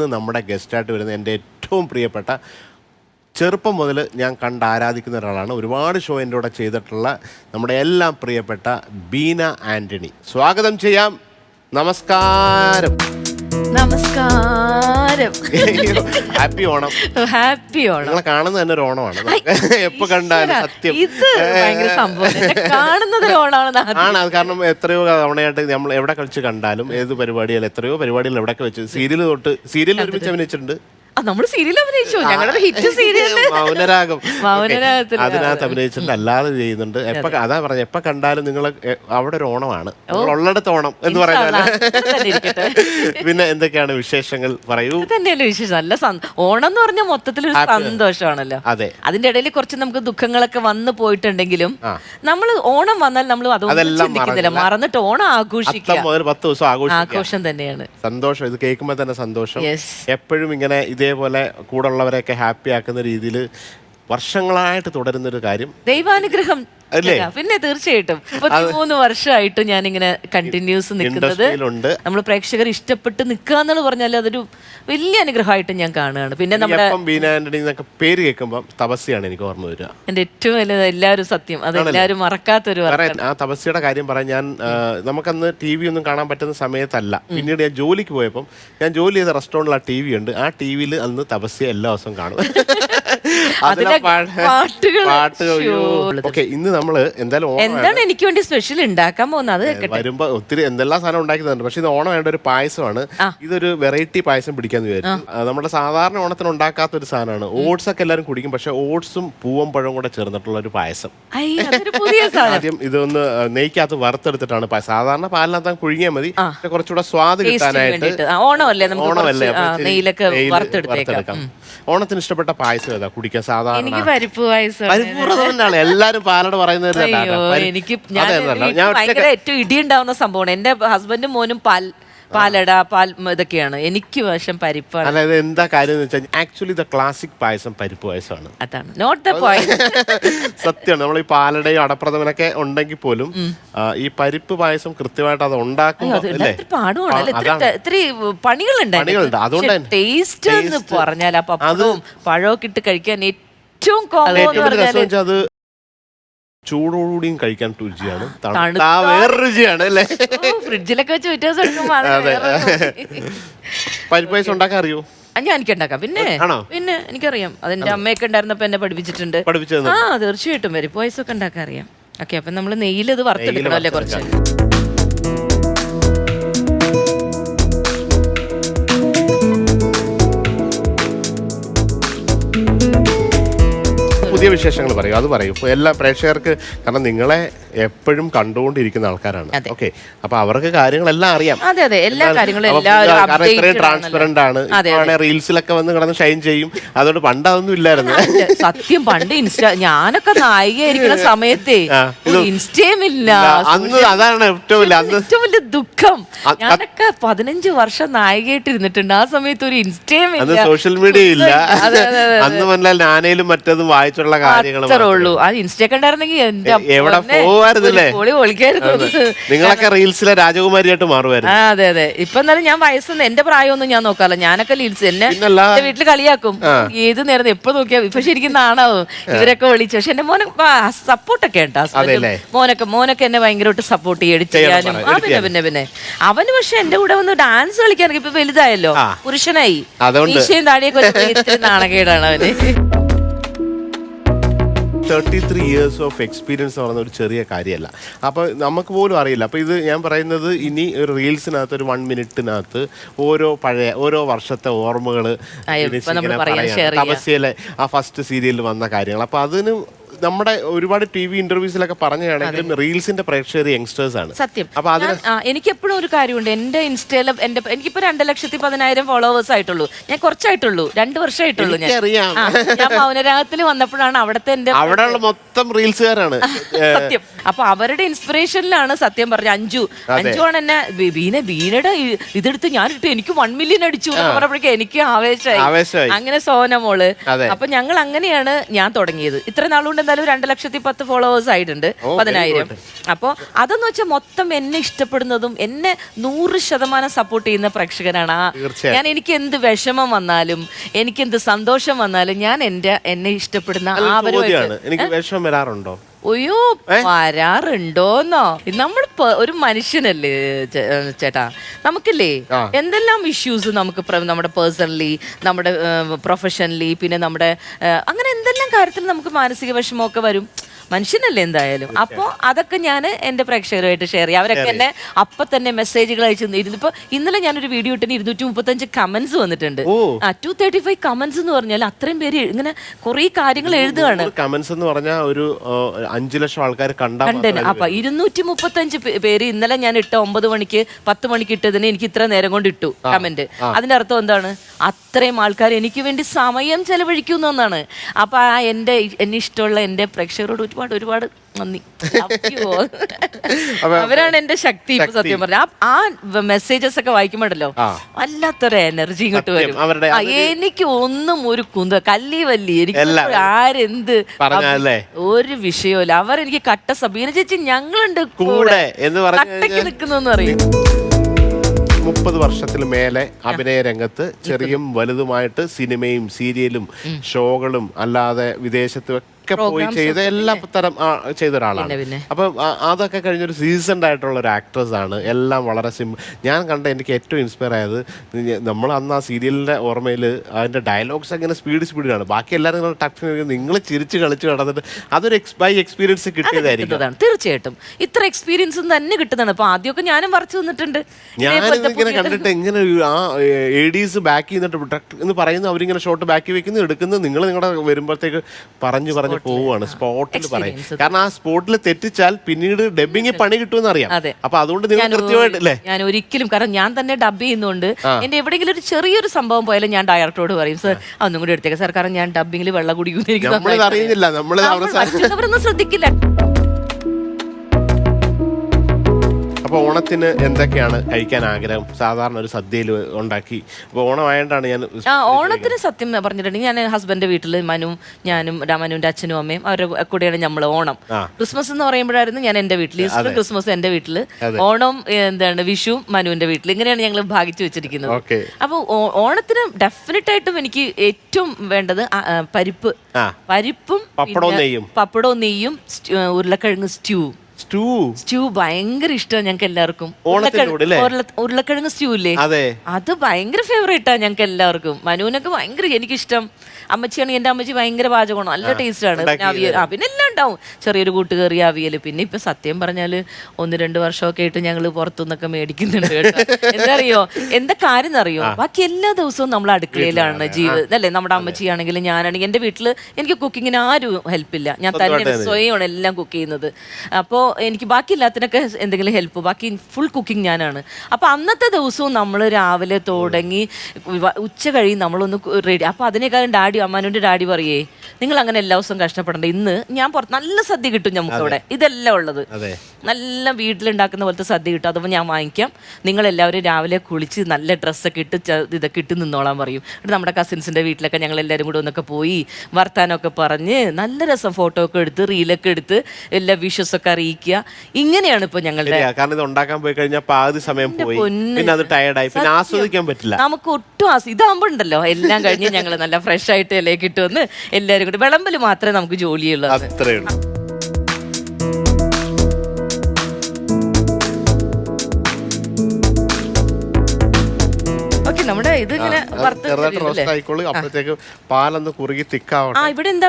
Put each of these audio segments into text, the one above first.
ഇന്ന് നമ്മുടെ ഗസ്റ്റായിട്ട് വരുന്ന എന്റെ ഏറ്റവും പ്രിയപ്പെട്ട ചെറുപ്പം മുതൽ ഞാൻ കണ്ട് ആരാധിക്കുന്ന ഒരാളാണ്. ഒരുപാട് ഷോ എന്റെ കൂടെ ചെയ്തിട്ടുള്ള നമ്മുടെ എല്ലാം പ്രിയപ്പെട്ട ബീന ആന്റണി സ്വാഗതം ചെയ്യാം. നമസ്കാരം. നമസ്കാരം. ഹാപ്പി ഓണം. ഹാപ്പി ഓണം. നിങ്ങളെ കാണുന്നത് തന്നെ ഒരു ഓണമാണ്. എപ്പോ കണ്ടാലും സത്യം. ഇത് ഭയങ്കര സംഭവം. കാണുന്നത് ഓണമാണ് ആണ് അത് കാരണം എത്രയോ തവണയായിട്ട് നമ്മൾ എവിടെ കളിച്ച് കണ്ടാലും ഏത് പരിപാടിയാലും എത്രയോ പരിപാടികൾ എവിടെയൊക്കെ വെച്ച് സീരിയൽ തൊട്ട് സീരിയൽ ഒരുമിച്ച് അഭിനയിച്ചിട്ടുണ്ട്. ആ, നമ്മൾ സീരിയൽ അഭിനയിച്ചു? ഞങ്ങളുടെ ഹിറ്റ് സീരിയൽ മൗനരാഗം. മൗനരാഗത്തിൽ. അതിനകത്ത് അഭിനയിച്ചിട്ടുണ്ട് അല്ലാതെ ചെയ്യുന്നുണ്ട്. എപ്പോ അതാ പറഞ്ഞ എപ്പ കണ്ടാലും നിങ്ങൾ അവിടെ ഒരു ഓണമാണ്. ഉള്ളിടത്ത് ഓണം എന്ന് പറയുന്നത്. പിന്നെ എന്തൊക്കെയാണ് വിശേഷങ്ങൾ? പറയൂ. ഇത് തന്നെയല്ലേ വിശേഷം. നല്ല ഓണം എന്ന് പറഞ്ഞ മൊത്തത്തിൽ ഒരു സന്തോഷമാണല്ലോ. അതെ. അതിന്റെ ഇടയിൽ കുറച്ച് നമുക്ക് ദുഃഖങ്ങളൊക്കെ വന്നു പോയിട്ടുണ്ടെങ്കിലും നമ്മൾ ഓണം വന്നാൽ നമ്മൾ അതൊന്നും ചിന്തിക്കുന്നില്ല. മറന്നിട്ട് ഓണം മുതൽ പത്ത് ദിവസം ആഘോഷം തന്നെയാണ്. സന്തോഷം. ഇത് കേൾക്കുമ്പോൾ തന്നെ സന്തോഷം. എപ്പോഴും ഇങ്ങനെ ഇതേപോലെ കൂടെ ഉള്ളവരെയൊക്കെ ഹാപ്പി ആക്കുന്ന രീതിയിൽ വർഷങ്ങളായിട്ട് തുടരുന്നൊരു കാര്യം ദൈവാനുഗ്രഹം അല്ലേ? പിന്നെ തീർച്ചയായിട്ടും. മൂന്ന് വർഷമായിട്ട് ഞാൻ ഇങ്ങനെ കണ്ടിന്യൂസ് നിൽക്കുന്നത്. നമ്മൾ പ്രേക്ഷകർ ഇഷ്ടപ്പെട്ട് നിൽക്കുക എന്നുള്ളത് പറഞ്ഞാൽ അതൊരു വലിയ അനുഗ്രഹമായിട്ട് ഞാൻ കാണുകയാണ്. പിന്നെ നമ്മുടെ പേര് കേൾക്കുമ്പോൾ തപസ്യാണ് എനിക്ക് ഓർമ്മ വരിക. എന്റെ ഏറ്റവും വലിയ എല്ലാവരും സത്യം. അത് എല്ലാവരും മറക്കാത്തൊരു ആ തപസ്യയുടെ കാര്യം പറയാൻ ഞാൻ നമുക്കന്ന് ടി വി ഒന്നും കാണാൻ പറ്റുന്ന സമയത്തല്ല. പിന്നീട് ഞാൻ ജോലിക്ക് പോയപ്പോൾ ഞാൻ ജോലി ചെയ്ത റെസ്റ്റോറന്റിൽ ആ ടി വി ഉണ്ട്. ആ ടി വിയിൽ അന്ന് തപസ്യ എല്ലാ ദിവസവും കാണും. അതിലെ പാട്ടുകൾ ഓക്കെ ഇന്ന് നമ്മൾ എന്തായാലും എന്താണ് എനിക്ക് വേണ്ടി സ്പെഷ്യൽ ഉണ്ടാക്കാൻ പോകുന്നത്? വരുമ്പോ ഒത്തിരി എന്തെല്ലാം സാധനം ഉണ്ടാക്കി തന്നിട്ടുണ്ട് പക്ഷെ ഇത് ഓണം വേണ്ട ഒരു പായസമാണ്. ഇതൊരു വെറൈറ്റി പായസം പിടിക്കാന്ന് വിചാരിച്ചു. നമ്മുടെ സാധാരണ ഓണത്തിന് ഉണ്ടാക്കാത്ത ഒരു സാധനമാണ് ഓട്സ് ഒക്കെ എല്ലാവരും കുടിക്കും. പക്ഷെ ഓട്സും പൂവൻ പഴവും കൂടെ ചേർന്നിട്ടുള്ള ഒരു പായസം. ആദ്യം ഇതൊന്ന് നെയ്ക്കകത്ത് വറുത്തെടുത്തിട്ടാണ് പായസം സാധാരണ പാലിനകത്ത് കുഴുങ്ങിയാൽ മതി. കുറച്ചുകൂടെ സ്വാദ് കിട്ടാനായിട്ട് ഓണമല്ലേ ഓണമല്ലേ നെയ്യിലൊക്കെ വറുത്തെടുക്കാം. ഓണത്തിന് ഇഷ്ടപ്പെട്ട പായസം ഏതാ? കുടിക്കാൻ സാധാരണ. എനിക്ക് പരിപ്പ് പായസം പരിപൂർണ തന്നെയാണ് എല്ലാരും പാലട പറയുന്നത് അയ്യോ എനിക്ക് ഞാൻ ഞാൻ ഭയങ്കര ഏറ്റവും ഇടിയുണ്ടാവുന്ന സംഭവമാണ്. എന്റെ ഹസ്ബൻഡും മോനും പാൽ പാലട പാൽ ഇതൊക്കെയാണ്. എനിക്ക് വശം പരിപ്പാണ്. അതായത് എന്താ കാര്യം എന്ന് വെച്ചാൽ ആക്ച്വലി ദ ക്ലാസിക് പായസം പരിപ്പ് പായസമാണ്. അതാണ്. നോട്ട് ദ പോയിന്റ് സത്യമാണ്. നമ്മൾ ഈ പാലടയും അടപ്രഥമനൊക്കെ ഉണ്ടെങ്കിൽ പോലും ആ, ഈ പരിപ്പ് പായസം കൃത്യമായിട്ട് അത് ഉണ്ടാക്കുമ്പോൾ അല്ലേ? പാടുവാണല്ലേ ഇത്തിരി പണികളുണ്ട് പണികളുണ്ട്. അതുകൊണ്ട് തന്നെ ടേസ്റ്റ് എന്ന് പറഞ്ഞാൽ ആ പപ്പടവും പഴമൊക്കെ ഇട്ട് കഴിക്കാൻ ഏറ്റവും കോമൺ ഏറ്റവും വലിയ രസം വെച്ചാൽ അത് ചൂടോടുകൂടിയും കഴിക്കാൻ രുചിയാണ്. തണുത്താ വേറെ രുചിയാണ് അല്ലേ? ഫ്രിഡ്ജിലൊക്കെ വെച്ച് വ്യത്യാസം എടുക്കുമ്പോ അത് വേറെ രുചി. പരിപ്പ് പായസം ഉണ്ടാക്കാൻ അറിയോ? ആ, ഞാൻ എനിക്ക് ഉണ്ടാക്കാം. പിന്നെ ആണോ? പിന്നെ എനിക്കറിയാം. അതെന്റെ അമ്മയൊക്കെ ഉണ്ടായിരുന്നപ്പോ എന്നെ പഠിപ്പിച്ചിട്ടുണ്ട്. പഠിപ്പിച്ചു തന്നു. ആ തീർച്ചയായിട്ടും. വരും പായസമൊക്കെ ഉണ്ടാക്കാൻ അറിയാം. ഓക്കെ അപ്പൊ നമ്മൾ നെയ്യിൽ ഇത് വറുത്തെടുക്കണം അല്ലേ കുറച്ച്? വിശേഷങ്ങൾ പറയും. അത് പറയും. ഇപ്പൊ എല്ലാ പ്രേക്ഷകർക്ക് കാരണം നിങ്ങളെ എപ്പോഴും കണ്ടുകൊണ്ടിരിക്കുന്ന ആൾക്കാരാണ്. അതെ. ഓക്കെ. അപ്പൊ അവർക്ക് കാര്യങ്ങളെല്ലാം അറിയാം. അതെ അതെ. എല്ലാ കാര്യങ്ങളും അപ്പൊ എല്ലാവരും കാരണം ഇത്രയും updated ട്രാൻസ്പെറന്റ് ആണ്. അതെ, ഇപ്പോഴാണ് റീൽസിലൊക്കെ വന്ന് കിടന്ന് ഷൈൻ ചെയ്യും. അതുകൊണ്ട് പണ്ട് അതൊന്നും ഇല്ലായിരുന്നു. അല്ല, സത്യം പണ്ട് ഇൻസ്റ്റാ ഞാനൊക്കെ നായികയായിരിക്കുന്ന സമയത്തേ ആ, ഒരു ഇൻസ്റ്റയും ഇല്ല. അന്ന് അതാണ് ഏറ്റവും അന്ന് ഏറ്റവും വലിയ ദുഃഖം. അ- ഞാനൊക്കെ പതിനഞ്ച് വർഷം നായികയായിട്ട് ഇരുന്നിട്ടുണ്ട് ആ സമയത്ത് ഒരു ഇൻസ്റ്റയും അന്ന് ഇല്ല. സോഷ്യൽ മീഡിയ ഇല്ല. അതെ, അതെ. അന്ന് വന്നാൽ ഞാനേലും മറ്റതും വായിച്ചുള്ള കാര്യങ്ങൾ ഉള്ളൂ. എന്റെ എവിടെ പൊന്നേ, പോവായിരുന്നില്ലേ? ഒരു പൊളി പൊളിക്കായിരുന്നു നിങ്ങളൊക്കെ റീൽസിലെ രാജകുമാരിയായിട്ട് മാറുമായിരുന്നു ആ അതെ അതെ. ഇപ്പൊ എന്നാലും ഞാൻ വയസ്സൊന്നും എന്റെ പ്രായമൊന്നും ഞാൻ നോക്കാറില്ല. ഞാനൊക്കെ റീൽസ് എന്നെ പിന്നല്ല. എന്റെ വീട്ടിൽ കളിയാക്കും. ഏത് നേരം എപ്പോ നോക്കിയാ ഇപ്പൊ ശരിക്കും നാണാവും. ഇവരൊക്കെ വിളിച്ചു. പക്ഷെ എന്റെ മോനെ സപ്പോർട്ടൊക്കെ ഉണ്ട്. അതെല്ലേ? മോനൊക്കെ മോനൊക്കെ എന്നെ ഭയങ്കരമായിട്ട് സപ്പോർട്ട് ചെയ്യും ചെയ്യണം ചെയ്യാനും പറ, ആ edit പിന്നെ പിന്നെ പിന്നെ. അവന് പക്ഷെ എന്റെ കൂടെ വന്ന് ഡാൻസ് കളിക്കാനൊക്കെ ഇപ്പൊ വലുതായല്ലോ. ആ. പുരുഷനായി. അതുകൊണ്ട്. മീശയും താടിയൊക്കെ വെച്ച് ഇത്തിരി നാണകേടാണ് അവന്. Thirty three years of experience എന്ന് പറയുന്ന ഒരു ചെറിയ കാര്യമല്ല. അപ്പോൾ നമുക്ക് പോലും അറിയില്ല. അപ്പോൾ ഇത് ഞാൻ പറയുന്നത് ഇനി ഒരു റീൽസിനകത്ത് ഒരു വൺ മിനിറ്റിനകത്ത് ഓരോ പഴയ ഓരോ വർഷത്തെ ഓർമ്മകൾ. തപസ്യയിലെ ആ ഫസ്റ്റ് സീരിയലിൽ വന്ന കാര്യങ്ങൾ. അപ്പോൾ അതിന് നമ്മുടെ ഒരുപാട് ടി വി ഇന്റർവ്യൂസിലൊക്കെ പറഞ്ഞാണെങ്കിലും റീൽസിന്റെ പ്രേക്ഷകർ യങ്സ്റ്റേഴ്സ് ആണ്. സത്യം. അപ്പൊ അതിന് എനിക്ക് എപ്പോഴും ഒരു കാര്യമുണ്ട്. എന്റെ ഇൻസ്റ്റയിലും എന്റെ എനിക്കിപ്പോ രണ്ട് ലക്ഷത്തി പതിനായിരം ഫോളോവേഴ്സ് ആയിട്ടുള്ളൂ. ഞാൻ കുറച്ചായിട്ടുള്ളൂ. രണ്ട് വർഷമായിട്ടുള്ളൂ ഞാൻ. എനിക്കറിയാം. ആ, ഞാൻ മൗനരാഗത്തിൽ വന്നപ്പോഴാണ് അവിടുത്തെ എന്റെ അവിടെയുള്ള മൊത്തം റീൽസുകാരാണ്. സത്യം. അപ്പൊ അവരുടെ ഇൻസ്പിറേഷനിലാണ് സത്യം പറഞ്ഞ അഞ്ജു. ആണ് എന്നെ ബി- ബീന ബീനയുടെ ഇ- ഇതെടുത്ത് ഞാൻ ഇട്ട് എനിക്ക് വൺ മില്യൺ അടിച്ചു എന്ന് പറഞ്ഞപ്പോഴേക്കും എനിക്ക് ആവേശമായി. ആവേശമായി. അങ്ങനെ സോന മോൾ. അതെ. അപ്പൊ ഞങ്ങൾ അങ്ങനെയാണ് ഞാൻ തുടങ്ങിയത്. ഇത്ര നാളുകൊണ്ട് എന്തായാലും രണ്ട് ലക്ഷത്തി പത്ത് ഫോളോവേഴ്സ് ആയിട്ടുണ്ട്. പതിനായിരം. അപ്പോൾ അതെന്ന് വെച്ചാൽ മൊത്തം എന്നെ ഇഷ്ടപ്പെടുന്നതും എന്നെ നൂറ് ശതമാനം സപ്പോർട്ട് ചെയ്യുന്ന പ്രേക്ഷകനാണ്. ആ ഞാൻ എനിക്ക് എന്ത് വിഷമം വന്നാലും എനിക്ക് എന്ത് സന്തോഷം വന്നാലും ഞാൻ എന്റെ എന്നെ ഇഷ്ടപ്പെടുന്ന ആ എനിക്ക് വിഷമം വരാറുണ്ടോ? അയ്യോ വരാറുണ്ടോന്നോ? നമ്മൾ ഒരു മനുഷ്യനല്ലേ ചേട്ടാ? നമുക്കില്ലേ എന്തെല്ലാം ഇഷ്യൂസ് നമുക്ക് നമ്മുടെ പേഴ്സണലി നമ്മുടെ പ്രൊഫഷണലി പിന്നെ നമ്മുടെ അങ്ങനെ എന്തെല്ലാം കാര്യത്തിൽ നമുക്ക് മാനസിക വിഷമമൊക്കെ വരും? മനുഷ്യനല്ലേ എന്തായാലും. അപ്പോൾ അതൊക്കെ ഞാൻ എന്റെ പ്രേക്ഷകരുമായിട്ട് ഷെയർ ചെയ്യും. അവരൊക്കെ എന്നെ അപ്പം തന്നെ മെസ്സേജുകൾ അയച്ചു ഇരുന്നിപ്പോൾ ഇന്നലെ ഞാനൊരു വീഡിയോ ഇട്ടിന് ഇരുന്നൂറ്റി മുപ്പത്തഞ്ച് കമന്റ്സ് വന്നിട്ടുണ്ട് ആ ടു തേർട്ടി ഫൈവ് കമന്റ്സ് എന്ന് പറഞ്ഞാൽ അത്രയും പേര് ഇങ്ങനെ കുറേ കാര്യങ്ങൾ എഴുതുകയാണ് കമന്റ്സ് എന്ന് പറഞ്ഞാൽ ഒരു അഞ്ചു ലക്ഷം ആൾക്കാർ കണ്ടന് അപ്പൊ ഇരുന്നൂറ്റി മുപ്പത്തഞ്ച് പേര് ഇന്നലെ ഞാൻ ഇട്ട ഒമ്പത് മണിക്ക് പത്ത് മണിക്ക് ഇട്ടതിന് എനിക്ക് ഇത്ര നേരം കൊണ്ട് ഇട്ടു കമന്റ് അതിന്റെ അർത്ഥം എന്താണ്? അത്രയും ആൾക്കാർ എനിക്ക് വേണ്ടി സമയം ചെലവഴിക്കുന്നു എന്നാണ്. അപ്പൊ ആ എന്റെ എന്നെ ഇഷ്ടമുള്ള എന്റെ പ്രേക്ഷകരോട് ഒരുപാട് ഒരുപാട് നന്ദി. അവരാണ് എന്റെ ശക്തി ഇപ്പൊ സത്യം പറഞ്ഞ ആ മെസ്സേജസ് ഒക്കെ വായിക്കുമ്പോഴല്ലോ. വല്ലാത്തൊരു എനർജി ഇങ്ങോട്ട് വരും. എനിക്ക് ഒന്നും ഒരു കുന്ത കല്ലി വല്ലി എനിക്ക്. ആരെന്ത്? ഒരു വിഷയമില്ല അവരെനിക്ക് കട്ട സബീന ചേച്ചി ഞങ്ങളുണ്ട് കൂടെ കട്ടയ്ക്ക് നിൽക്കുന്നു പറയും. മുപ്പത് വർഷത്തിൽ മേലെ അഭിനയ രംഗത്ത് ചെറിയും വലുതുമായിട്ട് സിനിമയും സീരിയലും ഷോകളും അല്ലാതെ വിദേശത്തും ഒക്കെ പോയി ചെയ്ത എല്ലാ തരം ചെയ്ത ഒരാളാണ്. അപ്പൊ അതൊക്കെ കഴിഞ്ഞൊരു സീസൺഡ് ആയിട്ടുള്ള ഒരു ആക്ട്രസ് ആണ്. എല്ലാം വളരെ സിമ്പിൾ ഞാൻ കണ്ട എനിക്ക് ഏറ്റവും ഇൻസ്പയർ ആയത് നമ്മൾ അന്ന് ആ സീരിയലിന്റെ ഓർമ്മയിൽ അതിന്റെ ഡയലോഗ്സ് അങ്ങനെ സ്പീഡ് സ്പീഡിലാണ് ബാക്കി എല്ലാവരും ടച്ച് നിങ്ങൾ ചിരിച്ച് കളിച്ച് നടന്നിട്ട് അതൊരു ബൈ എക്സ്പീരിയൻസ് കിട്ടിയതായിരിക്കും. തീർച്ചയായിട്ടും. ഇത്ര എക്സ്പീരിയൻസും തന്നെ കിട്ടുന്നതാണ്. അപ്പൊ ആദ്യമൊക്കെ ഞാനും വരച്ചു തന്നിട്ടുണ്ട് ഞാൻ ഇങ്ങനെ കണ്ടിട്ട് എങ്ങനെ ആ എഡീസ് ബാക്ക് ചെയ്യുന്നിട്ട് ടക്ക് എന്ന് പറയുന്നു അവരിങ്ങനെ ഷോട്ട് ബാക്കി വെക്കുന്നു എടുക്കുന്നു. നിങ്ങൾ നിങ്ങളുടെ വരുമ്പോഴത്തേക്ക് പറഞ്ഞു പറഞ്ഞു പോവുകയാണ് സ്പോട്ടിൽ പറയും. കാരണം ആ സ്പോട്ടിൽ തെറ്റിച്ചാൽ പിന്നീട് ഡബിങ് പണി കിട്ടുമെന്ന് അറിയാം. അപ്പൊ അതുകൊണ്ട് നിങ്ങൾ കൃത്യമായിട്ടല്ലേ ഞാൻ ഒരിക്കലും കാരണം ഞാൻ തന്നെ ഡബ് ചെയ്യുന്നുണ്ട്. എന്റെ എവിടെയെങ്കിലും ഒരു ചെറിയൊരു സംഭവം പോയാലും ഞാൻ ഡയറക്ടറോട് പറയും സർ അതൊന്നും കൂടി എടുത്തേക്കാം. സർ കാരണം ഞാൻ ഡബിങ്ങിൽ വെള്ളം കുടിക്കുന്നു എനിക്ക് അപ്പൊ ഓണത്തിന് എന്തൊക്കെയാണ് കഴിക്കാൻ ആഗ്രഹം? സാധാരണ ഒരു സദ്യയിൽ ഉണ്ടാക്കി. അപ്പൊ ഓണമായോണ്ടാണ് ഞാൻ ആ ഓണത്തിന് സത്യം പറഞ്ഞിട്ടുണ്ടെങ്കിൽ ഞാൻ ഹസ്ബൻഡിന്റെ വീട്ടിൽ മനുവും ഞാനും ഡാ- മനുവിന്റെ അച്ഛനും അമ്മയും അവരുടെ കൂടെയാണ് നമ്മൾ ഓണം. ക്രിസ്മസ് എന്ന് പറയുമ്പോഴായിരുന്നു ഞാൻ എന്റെ വീട്ടിൽ ഈസ്റ്റർ ക്രിസ്മസ് എന്റെ വീട്ടിൽ ഓണം എന്താണ് വിഷു മനുവിന്റെ വീട്ടിൽ ഇങ്ങനെയാണ് ഞങ്ങൾ ഭാഗിച്ചു വെച്ചിരിക്കുന്നത്. അപ്പോൾ ഓണത്തിന് ഡെഫിനറ്റ് ആയിട്ടും എനിക്ക് ഏറ്റവും വേണ്ടത് പരിപ്പ്. പരിപ്പും പപ്പടവും നെയ്യും. പപ്പടവും നെയ്യും ഉരുളക്കിഴങ്ങ് സ്റ്റ്യൂ സ്റ്റൂ. സ്റ്റ്യൂ ഭയങ്കര ഇഷ്ടമാണ് ഞങ്ങൾക്ക് എല്ലാവർക്കും ഓണത്തിന്റെ കൂടെ അല്ലേ? ഉരുളക്കിഴങ്ങ് സ്റ്റ്യൂ ഇല്ലേ അതെ. അത് ഭയങ്കര ഫേവറേറ്റാ ഞങ്ങൾക്ക് എല്ലാവർക്കും മനുവിനൊക്കെ ഭയങ്കര എനിക്കിഷ്ടം. അമ്മച്ചിയാണെങ്കിൽ എന്റെ അമ്മച്ചി ഭയങ്കര പാചകമാണ്. നല്ല ടേസ്റ്റ് ആണ് പിന്നെ അവിയൽ ആ പിന്നെ എല്ലാം ഉണ്ടാവും. ചെറിയൊരു കൂട്ടുകറി അവിയൽ പിന്നെ ഇപ്പൊ സത്യം പറഞ്ഞാൽ ഒന്ന് രണ്ട് വർഷമൊക്കെ ആയിട്ട് ഞങ്ങൾ പുറത്തുനിന്നൊക്കെ മേടിക്കുന്നുണ്ട് കേട്ടോ. എന്താ അറിയോ എന്താ കാര്യം അറിയോ ബാക്കി എല്ലാ ദിവസവും നമ്മൾ അടുക്കളയിലാണ് ജീവിതം. അല്ലേ നമ്മുടെ അമ്മച്ചി അമ്മച്ചിയാണെങ്കിലും ഞാനാണെങ്കിൽ എന്റെ വീട്ടിൽ എനിക്ക് കുക്കിങ്ങിന് ആരും ഹെൽപ്പില്ല. ഞാൻ തന്നെ സ്വയമാണ് എല്ലാം കുക്ക് ചെയ്യുന്നത്. അപ്പോൾ എനിക്ക് ബാക്കി എല്ലാത്തിനൊക്കെ എന്തെങ്കിലും ഹെൽപ്പ്. ബാക്കി ഫുൾ കുക്കിംഗ് ഞാനാണ്. അപ്പോൾ അന്നത്തെ ദിവസവും നമ്മൾ രാവിലെ തുടങ്ങി ഉച്ച കഴിയും നമ്മളൊന്ന് റെഡി അപ്പോൾ അതിനേക്കാളും ഡാഡി അമ്മാനുവിന്റെ ഡാഡി പറയേ നിങ്ങൾ അങ്ങനെ എല്ലാ ദിവസവും കഷ്ടപ്പെടണ്ട. ഇന്ന് ഞാൻ പുറത്ത് നല്ല സദ്യ കിട്ടും നമുക്ക് ഇവിടെ ഇതെല്ലാം ഉള്ളത്. നല്ല വീട്ടിലുണ്ടാക്കുന്ന പോലത്തെ സദ്യ കിട്ടും. അഥവാ ഞാൻ വാങ്ങിക്കാം. നിങ്ങൾ എല്ലാവരും രാവിലെ കുളിച്ച് നല്ല ഡ്രസ്സൊക്കെ ഇട്ട് ഇതൊക്കെ ഇട്ട് നിന്നോളാൻ പറയും. എന്നിട്ട് നമ്മുടെ കസിൻസിന്റെ വീട്ടിലൊക്കെ ഞങ്ങൾ എല്ലാവരും കൂടെ ഒന്നൊക്കെ പോയി വർത്താനമൊക്കെ പറഞ്ഞ് നല്ല രസം ഫോട്ടോ ഒക്കെ എടുത്ത് റീലൊക്കെ എടുത്ത് എല്ലാ വിഷസ് ഒക്കെ അറിയിക്കുക. ഇങ്ങനെയാണ് ഇപ്പോൾ ഞങ്ങളുടെ കാരണം ഇത് ഉണ്ടാക്കാൻ പോയി കഴിഞ്ഞാൽ പാതി സമയം പോയി. പിന്നെ. അത് ടയർഡായി പിന്നെ ആസ്വദിക്കാൻ പറ്റില്ല. നമുക്ക് ഒട്ടും ആസ് ഉണ്ടല്ലോ. എല്ലാം കഴിഞ്ഞ് ഞങ്ങൾ നല്ല ഫ്രഷ് ആയിട്ട് ഇലയൊക്കെ ഇട്ട് വന്ന് എല്ലാവരും കൂടി വിളമ്പിൽ മാത്രമേ നമുക്ക് ജോലിയുള്ളൂ. അത്രേ ഇത് ഇങ്ങനെ ചെറുതായിട്ട് റോസ്റ്റ് ആയിക്കോളൂ അപ്പോഴത്തേക്ക് പാലൊന്ന് കുറുകി തിക്കാവട്ടെ. ആ ഇവിടെ എന്താ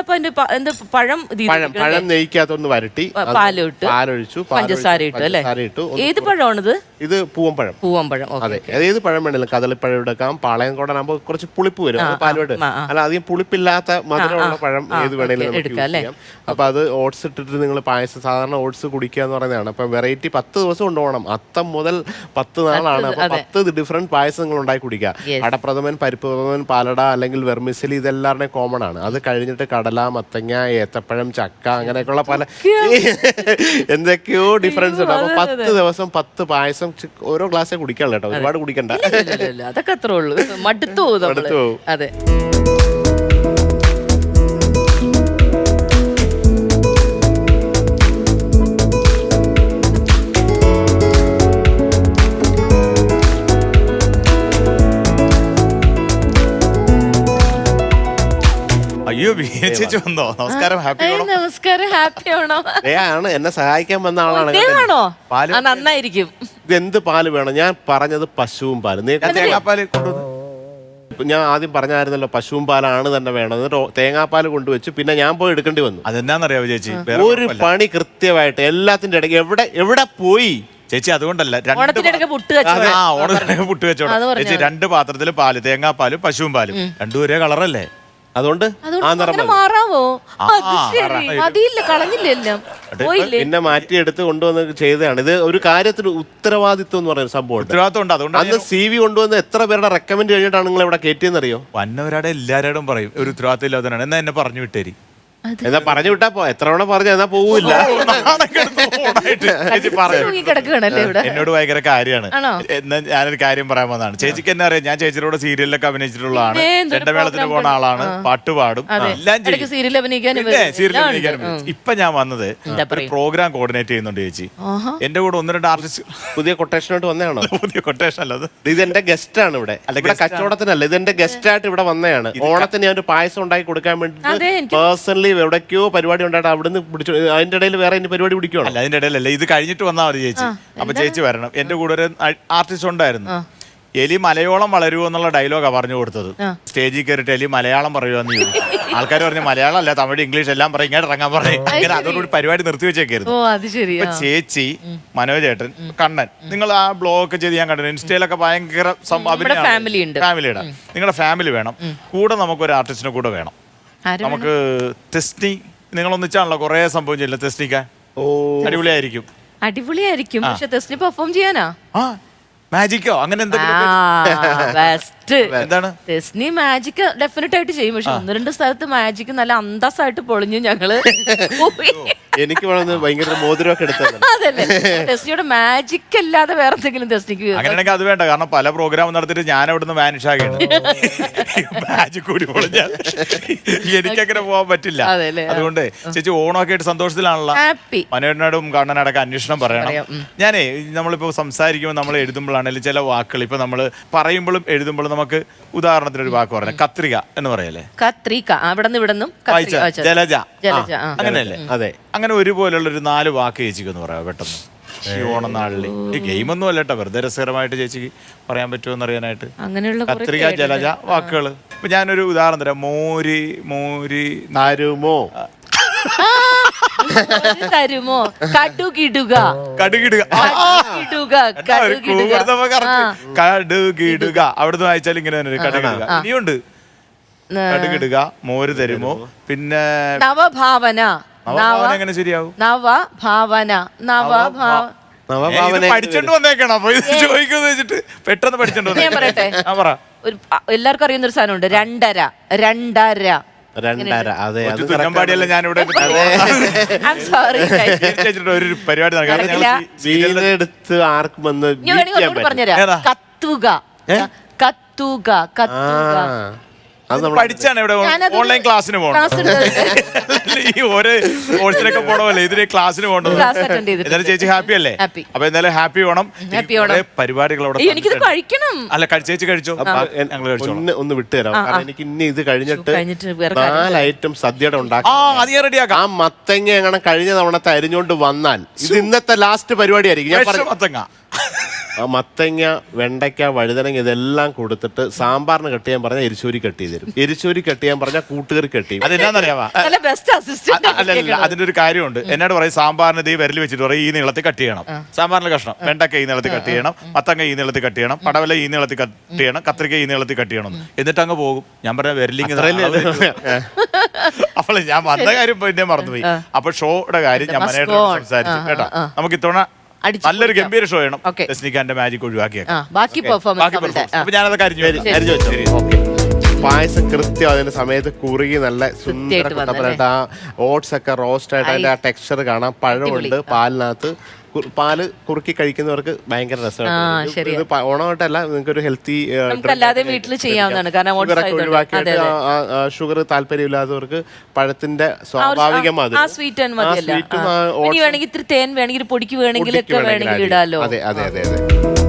എന്താ പഴം പഴം? പഴം നെയ്ക്കകത്തൊന്ന് വരട്ടി. പാലിട്ട്, പാലൊഴിച്ചു. പഞ്ചസാര ഇട്ടു അല്ലേ? ഇട്ടു ഏത് പഴമാണിത്? ഇത് പൂവമ്പഴം പൂവമ്പഴം അതെ. ഏത് പഴം വേണേലും കദളിപ്പഴം എടുക്കാം പാളയം കോടനാകുമ്പോൾ കുറച്ച് പുളിപ്പ് വരും. പാലോട്. അല്ല അധികം പുളിപ്പില്ലാത്ത മധുരമുള്ള പഴം ഏത് വേണേലും എടുക്കാം, അപ്പൊ അത് ഓട്സ് ഇട്ടിട്ട് നിങ്ങൾ പായസം സാധാരണ ഓട്സ് കുടിക്കുക എന്ന് പറയുന്നതാണ്. അപ്പൊ വെറൈറ്റി പത്ത് ദിവസം കൊണ്ടുപോകണം. അത്തം മുതൽ പത്ത് നാളാണ്. അപ്പൊ പത്ത് ഡിഫറെന്റ് പായസങ്ങൾ ഉണ്ടാക്കി കുടിക്കുക. അടപ്രഥമൻ പരിപ്പ് പ്രഥമൻ പാലട അല്ലെങ്കിൽ വെർമിസലി ഇതെല്ലാവരുടെയും കോമൺ ആണ്. അത് കഴിഞ്ഞിട്ട് കടല മത്തങ്ങ ഏത്തപ്പഴം ചക്ക അങ്ങനെയൊക്കെയുള്ള പല എന്തൊക്കെയോ ഡിഫറൻസ് ഉണ്ട്. അപ്പൊ പത്ത് ദിവസം പത്ത് പായസം ഓരോ ഗ്ലാസ്സേ കുടിക്കാനുള്ള കേട്ടോ ഒരുപാട് കുടിക്കണ്ട. അതൊക്കെ അത്രേ ഉള്ളൂ. മടുത്തു പോകും. അതെ. ബീന ചേച്ചി വന്നോ? നമസ്കാരം ഹാപ്പി നമസ്കാരം ഹാപ്പി ആണോ? ദേ ആണ് എന്നെ സഹായിക്കാൻ വന്ന ആളാണ് പാൽ ആ നന്നായിരിക്കും. എന്ത് പാൽ വേണം? ഞാൻ പറഞ്ഞത് പശുവും പാൽ. നീ തേങ്ങാപ്പാൽ കൊണ്ടുവന്നു ഇപ്പൊ ഞാൻ ആദ്യം പറഞ്ഞായിരുന്നല്ലോ പശുവും പാലാണ് തന്നെ വേണം. എന്നിട്ട് ഓ- തേങ്ങാപ്പാൽ കൊണ്ടുവച്ചു പിന്നെ ഞാൻ പോയി എടുക്കേണ്ടി വന്നു. അതെന്നാന്നറിയാവോ ചേച്ചി? വേറെ ഒരു കുഴപ്പമില്ല. പണി കൃത്യമായിട്ട് എല്ലാത്തിന്റെ ഇടയ്ക്ക് എവിടെ എവിടെ പോയി? ചേച്ചി അതുകൊണ്ടല്ല രണ്ട് ഓണത്തിന്റെ ഇടയ്ക്ക് പുട്ട് കച്ചവടം. ആ ഓണത്തിന് പുട്ട് വെച്ചോളാം. അത് പറഞ്ഞാ ചേച്ചി രണ്ട് പാത്രത്തിൽ പാൽ തേങ്ങാപ്പാലും പശുവും പാലും. രണ്ടും ഒരേ കളറല്ലേ? അതുകൊണ്ട് ആ നിറം മതി. മാറാവോ? ആ, അത് ശരി. മതിയില്ല കളഞ്ഞില്ല എല്ലാം. പോയില്ലേ? പിന്നെ മാറ്റിയെടുത്ത് കൊണ്ടുവന്ന് ചെയ്തതാണ്. ഇത് ഒരു കാര്യത്തിന് ഉത്തരവാദിത്വം എന്ന് പറയുന്ന സംഭവം ഉത്തരവാദിത്വം ഉണ്ട്. അതുകൊണ്ട് അന്ന് സി വി കൊണ്ടുവന്ന് എത്ര പേരുടെ റെക്കമെൻഡ് കഴിഞ്ഞിട്ടാണ് നിങ്ങൾ ഇവിടെ കയറ്റിയെന്നറിയോ വന്നവരാടെ എല്ലാവരോടും പറയും. ഒരു ഉത്തരവാദിത്വം ഇല്ലാത്തവനാണ്. എന്നാ എന്നെ പറഞ്ഞു വിട്ടേരി. എന്നാ പറഞ്ഞു വിട്ടാ പോ. എത്ര തവണ പറഞ്ഞു എന്നാ പോവില്ല. കിടക്കുകയാണല്ലേ ഇവിടെ? എന്നോട് ഭയങ്കര കാര്യമാണ്? എന്നാ ഞാനൊരു കാര്യം പറയാൻ വന്നതാണ്. ചേച്ചിക്ക് എന്നെ അറിയാം. ഞാൻ ചേച്ചിയുടെ സീരിയലിലൊക്കെ അഭിനയിച്ചിട്ടുള്ളതാണ് എന്റെ മേളത്തിന് ചെണ്ടമേളത്തിന് പോണ ആളാണ്. പാട്ട് പാടും. എല്ലാം ചെയ്യും. സീരിയൽ അഭിനയിക്കാനും. ഇപ്പൊ ഞാൻ വന്നത് ഒരു പ്രോഗ്രാം കോർഡിനേറ്റ് ചെയ്യുന്നുണ്ട് ചേച്ചി. എന്റെ കൂടെ ഒന്ന് രണ്ട് ആർട്ടിസ്റ്റ് പുതിയ കൊട്ടേഷനായിട്ട് വന്നതാണോ? പുതിയ കൊട്ടേഷൻ അല്ലത് ഇത് എന്റെ ഗസ്റ്റ് ആണ് ഇവിടെ. അല്ലെങ്കിൽ ഇവിടെ കച്ചവടത്തിനല്ല ഇത് എന്റെ ഗസ്റ്റ് ആയിട്ട് ഇവിടെ വന്നതാണ്. ഓണത്തിന് ഞാൻ ഒരു പായസം ഉണ്ടാക്കി കൊടുക്കാൻ വേണ്ടി പേഴ്സണലി എവിടേക്കോ പരിപാടി ഉണ്ടായിട്ട് അവിടുന്ന് പിടിച്ചു അതിന്റെ ഇടയിൽ വേറെ ഇനി പരിപാടി പിടിക്കണം അല്ല അതിന്റെ ഇടയിലല്ല. ഇത് കഴിഞ്ഞിട്ട് വന്നാൽ മതി ചേച്ചി. അപ്പൊ ചേച്ചി വരണം. എന്റെ കൂടെ ഒരു ആർട്ടിസ്റ്റ് ഉണ്ടായിരുന്നു. എലി മലയോളം വളരുമോ എന്നുള്ള ഡയലോഗാ പറഞ്ഞു കൊടുത്തത്. സ്റ്റേജിൽ കയറിയിട്ട് എലി മലയാളം പറയുമെന്ന് ചോദിച്ചു. ആൾക്കാർ പറഞ്ഞു മലയാളം അല്ല തമിഴ് ഇംഗ്ലീഷ് എല്ലാം പറയും. ഇങ്ങോട്ട് ഇറങ്ങാൻ പറയും. അങ്ങനെ അതോടുകൂടി പരിപാടി നിർത്തി വെച്ചേക്കായിരുന്നു. ഓ അത് ഇപ്പൊ ചേച്ചി മനോജേട്ടൻ കണ്ണൻ നിങ്ങൾ ആ ബ്ലോഗ് ഒക്കെ ചെയ്ത് ഞാൻ കണ്ടു ഇൻസ്റ്റയിലൊക്കെ ഭയങ്കര. ഫാമിലിയുടെ നിങ്ങളുടെ ഫാമിലി വേണം. കൂടെ നമുക്ക് ഒരു ആർട്ടിസ്റ്റിനെ കൂടെ വേണം. നമുക്ക് ടെസ്റ്റി നിങ്ങൾ ഒന്നിച്ചാണല്ലോ കുറെ സംഭവം ചെയ്യില്ല ടെസ്റ്റിക്കാൻ ഓ. അടിപൊളിയായിരിക്കും. അടിപൊളിയായിരിക്കും. പക്ഷെ ടെസ്റ്റിന് പെർഫോം ചെയ്യാനാ? ആ. മാജിക്കോ അങ്ങനെ എന്തെങ്കിലും ബെസ്റ്റ് എന്താണ്? ടെസ്നി മാജിക് ഡെഫിനറ്റ് ആയിട്ട് ചെയ്യും. പക്ഷെ ഒന്ന് രണ്ട് സ്ഥലത്ത് മാജിക് നല്ല അന്തസ്സായിട്ട് പൊളിഞ്ഞു ഞങ്ങൾ പോയി. എനിക്ക് ഡെസ്നിയുടെ ഭയങ്കര മോതിരമൊക്കെ എടുത്തത് അതല്ലേ. ടെസ്നിയുടെ മാജിക് അല്ലാതെ വേറെ എന്തെങ്കിലും ടെസ്നിക്ക് അങ്ങനെയാണെങ്കിൽ അത് വേണ്ട. കാരണം പല പ്രോഗ്രാം നടത്തിയിട്ട് ഞാൻ അവിടുന്ന് വാനിഷ് ആകയാണ് മാജിക് കൂടി പൊളിഞ്ഞാൽ എനിക്കങ്ങനെ പോകാൻ പറ്റില്ല. അതെല്ലേ? അതുകൊണ്ട് ചേച്ചി ഓണമൊക്കെ ആയിട്ട് സന്തോഷത്തിലാണല്ലോ. ഹാപ്പി മനോരനോടും കണ്ണനടക്കം അന്വേഷണം പറയണം. പറയാം, ഉം. ഞാനേ നമ്മളിപ്പോ സംസാരിക്കുമ്പോൾ നമ്മൾ എഴുതുമ്പോഴാണെങ്കിലും ചില വാക്കുകൾ ഇപ്പൊ നമ്മൾ പറയുമ്പോഴും എഴുതുമ്പോഴും നമുക്ക് ഉദാഹരണത്തിന് ഒരു വാക്ക് പറഞ്ഞു. കത്രിക എന്ന് പറയല്ലേ? കത്രിക. അവിടെ നിന്ന് ഇവിടെ നിന്നും ജലജ. ജലജ. ആ അങ്ങനെയല്ലേ? അതെ. അങ്ങനെ ഒരുപോലുള്ള ഒരു നാല് വാക്ക് ചേച്ചിക്ക് ഒന്ന് പറയാം പെട്ടെന്ന്? ഈ ഓണനാളിൽ ഈ ഗെയിമൊന്നും അല്ല കേട്ടോ. വെറുതെ രസകരമായിട്ട് ചേച്ചിക്ക് പറയാൻ പറ്റുമോ എന്ന് അറിയാനായിട്ട് അങ്ങനെയുള്ള കുറെ കത്രിക ജലജ വാക്കുകൾ ഇപ്പൊ ഞാനൊരു ഉദാഹരണം തരാം. മോര് മോര്. നാരുമോ? ഒരു തരുമോ? കടുകിടുക. കടുകിടുക. ആ, കടുകിടുക എന്താ ഒരു clue കടുകിടുക. കൊടുത്തപ്പോ correct. ആ. കടുകിടുക. അവിടുന്ന് വായിച്ചാൽ ഇങ്ങനെ തന്നെ ഒരു കടുകിടുക. ഇനിയുണ്ട്. കടുകിടുക മോര് തരുമോ? പിന്നെ നവഭാവന. നവ നവഭാവന എങ്ങനെ ശരിയാവും? നവഭാവന. നവഭാവ ഇത് നവഭാവന പഠിച്ചോണ്ട് വന്നേക്കണം? അപ്പൊ ഇത് ചോദിക്കുമെന്ന് വെച്ചിട്ട് പെട്ടെന്ന് പഠിച്ചോണ്ട് ഞാൻ വന്നേക്കണം. പറയട്ടെ? ആ പറ. ഒരു എല്ലാവർക്കും അറിയുന്ന ഒരു സാധനമുണ്ട്. രണ്ടര. രണ്ടര. രണ്ടര. അതെ അത് ഒറ്റ തുന്നമ്പാടിയല്ല ഞാനിവിടെ I'm sorry, guys. ചേച്ചിട്ട് ഒരു പരിപാടി നടക്കാം. കാരണം. ഞങ്ങൾ ൽ ആർക്കും വന്ന് ഞാൻ വേണമെങ്കിൽ ഒന്നുകൂടി പറ്റും. ഏതാ? കത്തുക. കത്തുക കത്തുക. ആ. അത് നമ്മൾ പഠിച്ചാണ് ഇവിടെ ഓൺലൈൻ ക്ലാസ്സിന് പോകണം ക്ലാസ് ഉണ്ട്. ഈ ഒരു കോഴ്സിനൊക്കെ പോണമല്ലേ ഇതിന് ക്ലാസ്സിന് പോകണ്ടത് ക്ലാസ് attend ചെയ്തിട്ടുണ്ട്. എന്നാലും ചേച്ചി ഹാപ്പി അല്ലേ? Happy. അപ്പൊ എന്തായാലും ഹാപ്പി Happy കുറേ പരിപാടികൾ അവിടെ എനിക്കിത്. കഴിക്കണം. അല്ല കഴി- ചേച്ചി കഴിച്ചോ? ഞങ്ങൾ കഴിച്ചോളാം. ഒന്ന് ഒന്ന് കാരണം എനിക്ക് ഇനി ഇത് കഴിഞ്ഞിട്ട് കഴിഞ്ഞിട്ട് വേറെ നാല് ഐറ്റം സദ്യയുടെ ഉണ്ടാക്കി ആ അത് ഞാൻ റെഡിയാക്കാം ആ മത്തങ്ങ എങ്ങനെ കഴിഞ്ഞ തവണത്തെ തരിഞ്ഞോണ്ട് വന്നാൽ ഇത് ഇന്നത്തെ ലാസ്റ്റ് പരിപാടിയായിരിക്കും. ഞാൻ പറഞ്ഞു മത്തങ്ങ. ആ മത്തങ്ങ വെണ്ടയ്ക്ക വഴുതനങ്ങ ഇതെല്ലാം കൊടുത്തിട്ട് സാമ്പാറിന് കട്ട് ചെയ്യാൻ പറഞ്ഞാൽ എരിശൂരി കട്ട് ചെയ്ത് തരും. എരിശൂരി കട്ട് ചെയ്യാൻ പറഞ്ഞാൽ കൂട്ടുകറി കട്ട് ചെയ്യും. അതെന്നാന്നറിയാവാ? നല്ല ബെസ്റ്റ് അസിസ്റ്റന്റ് അതിന്റെ ഒരു കാര്യമുണ്ട്. എന്നോട് പറയും സാമ്പാറിന് ഈ വിരൽ വെച്ചിട്ട് പറയും ഈ നീളത്തിൽ കട്ട് ചെയ്യണം. സാമ്പാറിന് കഷ്ണം. വെണ്ടക്ക ഈ നീളത്തിൽ കട്ട് ചെയ്യണം. മത്തങ്ങ ഈ നീളത്തിൽ കട്ട് ചെയ്യണം. പടവല ഈ നീളത്തിൽ കട്ട് ചെയ്യണം. കത്രിക ഈ നീളത്തിൽ കട്ട് ചെയ്യണം എന്നിട്ട് അങ്ങ് പോകും. ഞാൻ പറഞ്ഞ വിരലിങ് അപ്പോൾ ഞാൻ വന്ന കാര്യം പിന്നെ മറന്നുപോയി. അപ്പൊ ഷോയുടെ കാര്യം ഞാൻ. സംസാരിച്ചു. കേട്ടോ. നമുക്ക് ഇത്തവണ അടിച്ച് നല്ലൊരു പൊളിക്കാം. ഗംഭീര ഷോ ചെയ്യണം Okay. മാജിക് ഒഴിവാക്കിയ ആ ബാക്കി ബാക്കി പെർഫോമൻസ് performance. അപ്പൊ ഞാനതൊക്കെ അരിഞ്ഞു വരാം. അരിഞ്ഞു വെച്ചോ? പായസം കൃത്യം അതിന്റെ സമയത്ത് കുറുകി നല്ല സുന്ദര വന്നല്ലേ? കുട്ടപ്പനായിട്ട് ആ ഓട്സ് ഒക്കെ റോസ്റ്റ് ആയിട്ട് അതിന്റെ ആ ടെക്സ്ചർ കാണാം. പഴമുണ്ട്. പാലിനകത്ത് പാൽ കുറുക്കി കഴിക്കുന്നവർക്ക് ഭയങ്കര രസമാണ്. ഓണമായിട്ടല്ല നിങ്ങൾക്ക് ഒരു ഹെൽത്തി വീട്ടിൽ ചെയ്യാവുന്നതാണ്. കാരണം. ഒഴിവാക്കിയിട്ട് ഷുഗർ താല്പര്യമില്ലാത്തവർക്ക് പഴത്തിന്റെ സ്വാഭാവികമാണ് സ്വാഭാവിക സ്വീറ്റ് വേണമെങ്കിൽ ഇത്തിരി തേൻ വേണമെങ്കിൽ പൊടിക്ക് വേണമെങ്കിൽ ഒക്കെ വേണമെങ്കിൽ ഇടാലോ. അതെ അതെ അതെ അതെ.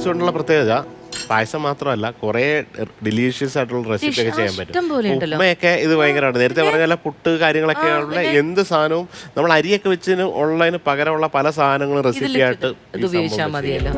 ഓട്സ് കൊണ്ടുള്ള പ്രത്യേകത പായസം മാത്രമല്ല കുറെ ഡിലീഷ്യസ് ആയിട്ടുള്ള റെസിപ്പി ഒക്കെ ചെയ്യാൻ പറ്റും. ഉമ്മയൊക്കെ ഇത് ഭയങ്കരമാണ്. നേരത്തെ പറഞ്ഞ പുട്ട് കാര്യങ്ങളൊക്കെ ഉള്ള എന്ത് സാധനവും നമ്മൾ അരിയൊക്കെ വെച്ചതിന് ഉള്ളതിന് പകരമുള്ള പല സാധനങ്ങളും റെസിപ്പി ആയിട്ട് ഉപയോഗിച്ചാൽ മതിയല്ലോ.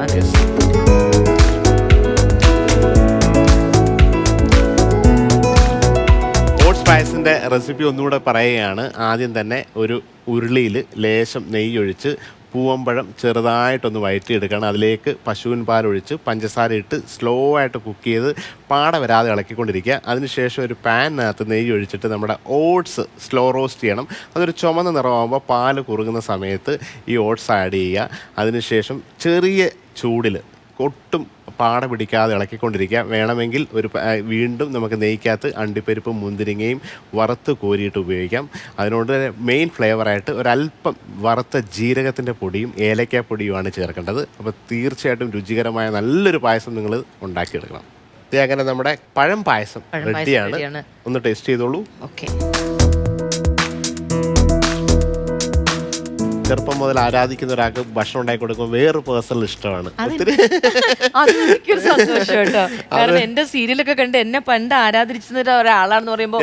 പായസിന്റെ റെസിപ്പി ഒന്നുകൂടെ പറയുകയാണ്. ആദ്യം തന്നെ ഒരു ഉരുളിയിൽ ലേശം നെയ്യൊഴിച്ച് പൂവമ്പഴം ചെറുതായിട്ടൊന്ന് വയറ്റിയെടുക്കണം അതിലേക്ക് പശുവിൻ പാൽ ഒഴിച്ച് പഞ്ചസാര ഇട്ട് സ്ലോ ആയിട്ട് കുക്ക് ചെയ്ത് പാട വരാതെ ഇളക്കിക്കൊണ്ടിരിക്കുക. അതിനുശേഷം ഒരു പാനിനകത്ത് നെയ്യ് ഒഴിച്ചിട്ട് നമ്മുടെ ഓട്സ് സ്ലോ റോസ്റ്റ് ചെയ്യണം. അതൊരു ചുമന്ന നിറമാകുമ്പോൾ പാൽ കുറുകുന്ന സമയത്ത് ഈ ഓട്സ് ആഡ് ചെയ്യുക. അതിനുശേഷം ചെറിയ ചൂടിൽ ഒട്ടും പാട പിടിക്കാതെ ഇളക്കിക്കൊണ്ടിരിക്കുക. വേണമെങ്കിൽ ഒരു വീണ്ടും നമുക്ക് നെയ്ക്കകത്ത് അണ്ടിപ്പരിപ്പും മുന്തിരിങ്ങയും വറുത്ത് കോരിയിട്ട് ഉപയോഗിക്കാം. അതിനോട് മെയിൻ ഫ്ലേവറായിട്ട് ഒരല്പം വറുത്ത ജീരകത്തിന്റെ പൊടിയും ഏലക്ക പൊടിയുമാണ് ചേർക്കേണ്ടത്. അപ്പോൾ തീർച്ചയായിട്ടും രുചികരമായ നല്ലൊരു പായസം നിങ്ങൾ ഉണ്ടാക്കിയെടുക്കണം. ഇത് അങ്ങനെ നമ്മുടെ പഴം പായസം റെഡിയാണ്. ഒന്ന് ടേസ്റ്റ് ചെയ്തോളൂ. ഓക്കെ ചെറുപ്പം മുതൽ ആരാധിക്കുന്ന ഒരാൾക്ക് ഭക്ഷണം ഉണ്ടാക്കി കൊടുക്കുമ്പോൾ വേറൊരു പേഴ്സണൽ ഇഷ്ടമാണ്. ഒത്തിരി അത് എനിക്കൊരു സന്തോഷം കേട്ടോ. കാരണം എന്റെ സീരിയലൊക്കെ കണ്ട് എന്നെ പണ്ട് ആരാധിച്ചിരുന്ന ഒരാളാണെന്ന് പറയുമ്പോ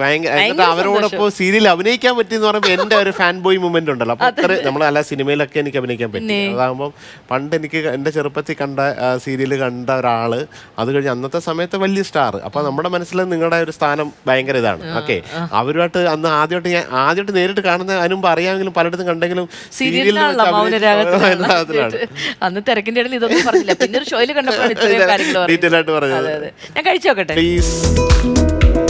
ഭയങ്കര ഭയങ്കര എന്നിട്ട് അവരോടൊപ്പം സീരിയൽ അഭിനയിക്കാൻ പറ്റിയെന്ന് പറയുമ്പോൾ എന്റെ ഒരു ഫാൻ ബോയ് മൂമെന്റ് ഉണ്ടല്ലോ. അപ്പൊ അത്ര നമ്മൾ അല്ല സിനിമയിലൊക്കെ എനിക്ക് അഭിനയിക്കാൻ പറ്റി. അതാകുമ്പോൾ പണ്ട് എനിക്ക് എന്റെ ചെറുപ്പത്തിൽ കണ്ട സീരിയൽ കണ്ട ഒരാൾ അത് കഴിഞ്ഞ് അന്നത്തെ സമയത്ത് വലിയ സ്റ്റാർ അപ്പൊ നമ്മുടെ മനസ്സിൽ നിങ്ങളുടെ ഒരു സ്ഥാനം ഭയങ്കര ഇതാണ്. ഓക്കെ. അവരുമായിട്ട് അന്ന് ആദ്യമായിട്ട് ഞാൻ ആദ്യമായിട്ട് നേരിട്ട് കാണുന്ന അതിനുമ്പ് അറിയാമെങ്കിലും പലയിടത്തും കണ്ടെങ്കിലും സീരിയലിൽ അന്ന് തിരക്കിന്റെ ഇടയിൽ ഇതൊന്നും പറഞ്ഞില്ല. പിന്നെ ഒരു ഷോയിൽ കണ്ടപ്പോഴാണ് ഡീറ്റെയിൽ ആയിട്ട് പറഞ്ഞത്. അതെ ഞാൻ കഴിച്ചു നോക്കട്ടെ. പ്ലീസ്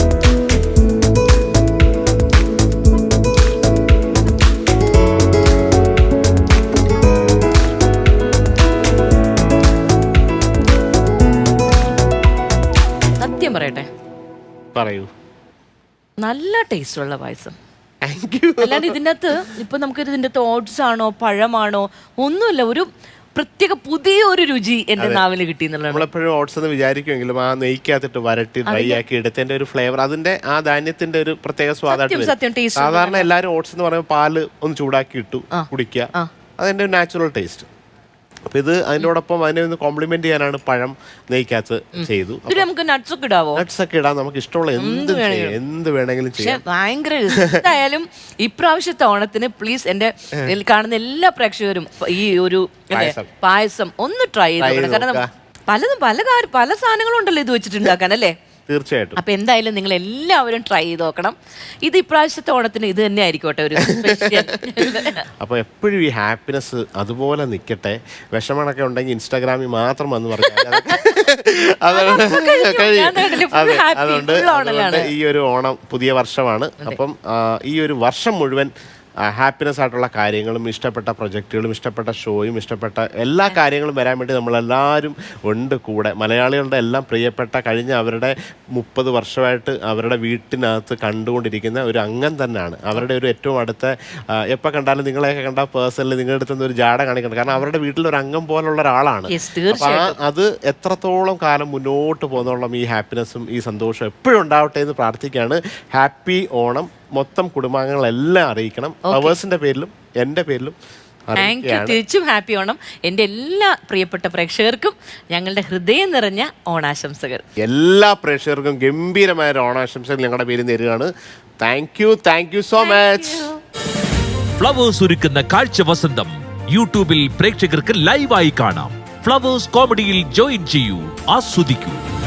പറയൂ. നല്ല ടേസ്റ്റ് ഉള്ള പായസം അല്ലാണ്ട് ഇതിനകത്ത് ഇപ്പൊ നമുക്ക് ഇതിന്റെ ഓട്സ് ആണോ പഴമാണോ ഒന്നുമില്ല. ഒരു പ്രത്യേക പുതിയ ഒരു രുചി എന്റെ നാവിൽ കിട്ടി നമ്മളെപ്പോഴും ഓട്സ് എന്ന് വിചാരിക്കുമെങ്കിലും ആ നെയ്ക്കകത്തിട്ട് വരട്ടി ഡ്രൈ ആക്കി എടുത്തതിന്റെ ഒരു ഫ്ലേവർ അതിന്റെ ആ ധാന്യത്തിന്റെ ഒരു പ്രത്യേക സ്വാദായിട്ട്. സാധാരണ എല്ലാരും ഓട്സ് എന്ന് പറയുമ്പോൾ പാൽ ഒന്ന് ചൂടാക്കി ഇട്ടു കുടിക്കുക. അതിന്റെ നാച്ചുറൽ ടേസ്റ്റ് അപ്പൊ ഇത് അതിനോടൊപ്പം അതിനെ ഒന്ന് കോംപ്ലിമെന്റ് ചെയ്യാനാണ് പഴം നെയ്ക്കകത്ത് ചെയ്തു. ഇതിൽ നമുക്ക് നട്ട്സ് ഒക്കെ ഇടാവോ? നട്ട്സ് ഒക്കെ ഇടാം. നമുക്ക് ഇഷ്ടമുള്ള എന്ത് ചെയ്യാം. എന്ത് വേണമെങ്കിലും പക്ഷെ ചെയ്യാം. ഭയങ്കര എന്തായാലും ഇപ്രാവശ്യത്തെ ഓണത്തിന് പ്ലീസ് എന്റെ ഇതിൽ കാണുന്ന എല്ലാ പ്രേക്ഷകരും ഈ ഒരു അല്ലേ, പായസം. പായസം ഒന്ന് ട്രൈ ചെയ്ത് Try ചെയ്ത് നോക്കണം കാരണം. പലതും പല കാര്യം പല സാധനങ്ങളും ഉണ്ടല്ലോ ഇത് വെച്ചിട്ടുണ്ടാക്കാൻ അല്ലേ? തീർച്ചയായിട്ടും. അപ്പൊ എന്തായാലും നിങ്ങൾ എല്ലാവരും ട്രൈ ചെയ്ത് നോക്കണം. ഇത് ഇപ്രാവശ്യത്തെ ഓണത്തിന് ഇത് തന്നെ ആയിരിക്കട്ടെ ഒരു സ്പെഷ്യൽ അപ്പോൾ എപ്പോഴും ഈ ഹാപ്പിനെസ് അതുപോലെ നിൽക്കട്ടെ വിഷമണൊക്കെ ഉണ്ടെങ്കിൽ ഇൻസ്റ്റാഗ്രാമിൽ മാത്രം വന്ന് പറഞ്ഞാൽ അതുകൊണ്ട് അതെ, ഈ ഒരു ഓണം പുതിയ വർഷമാണ്. അപ്പം ആ, ഈ ഒരു വർഷം മുഴുവൻ ഹാപ്പിനെസ് ആയിട്ടുള്ള കാര്യങ്ങളും ഇഷ്ടപ്പെട്ട പ്രൊജക്റ്റുകളും ഇഷ്ടപ്പെട്ട ഷോയും ഇഷ്ടപ്പെട്ട എല്ലാ കാര്യങ്ങളും വരാൻ വേണ്ടി നമ്മളെല്ലാവരും ഉണ്ട് കൂടെ. മലയാളികളുടെ എല്ലാം പ്രിയപ്പെട്ട കഴിഞ്ഞ അവരുടെ മുപ്പത് വർഷമായിട്ട് അവരുടെ വീട്ടിനകത്ത് കണ്ടുകൊണ്ടിരിക്കുന്ന ഒരു അംഗം തന്നെയാണ്. അവരുടെ ഒരു ഏറ്റവും അടുത്ത എപ്പോൾ കണ്ടാലും നിങ്ങളെയൊക്കെ കണ്ട പേഴ്സണലി നിങ്ങളുടെ അടുത്ത് ഒരു ജാട കാണിക്കണം കാരണം അവരുടെ വീട്ടിൽ ഒരു അംഗം പോലുള്ള ഒരാളാണ്. അത് എത്രത്തോളം കാലം മുന്നോട്ട് പോകുന്നോളം ഈ ഹാപ്പിനെസ്സും ഈ സന്തോഷവും എപ്പോഴും ഉണ്ടാവട്ടെ എന്ന് പ്രാർത്ഥിക്കുകയാണ്. ഹാപ്പി ഓണം മൊത്തം കുടുംബാംഗങ്ങളെല്ലാം അറിയിക്കണം. അവേഴ്സിന്റെ പേരിലും എന്റെ പേരിലും താങ്ക് യു തിരിച്ചും ഹാപ്പി ഓണം. എന്റെ എല്ലാ പ്രിയപ്പെട്ട പ്രേക്ഷകർക്കും ഞങ്ങളുടെ ഹൃദയം നിറഞ്ഞ ഓണാശംസകൾ. എല്ലാ പ്രേക്ഷകർക്കും ഗംഭീരമായ ഒരു ഓണാശംസകൾ ഞങ്ങളുടെ പേര് നേരുകയാണ് thank you thank you so much Flowers ഒരുക്കുന്ന കാഴ്ച വസന്തം. യൂട്യൂബിൽ പ്രേക്ഷകർക്ക് ലൈവായി കാണാം. ഫ്ലവേഴ്സ് കോമഡിയിൽ ജോയിൻ ചെയ്യൂ. ആസ്വദിക്കൂ.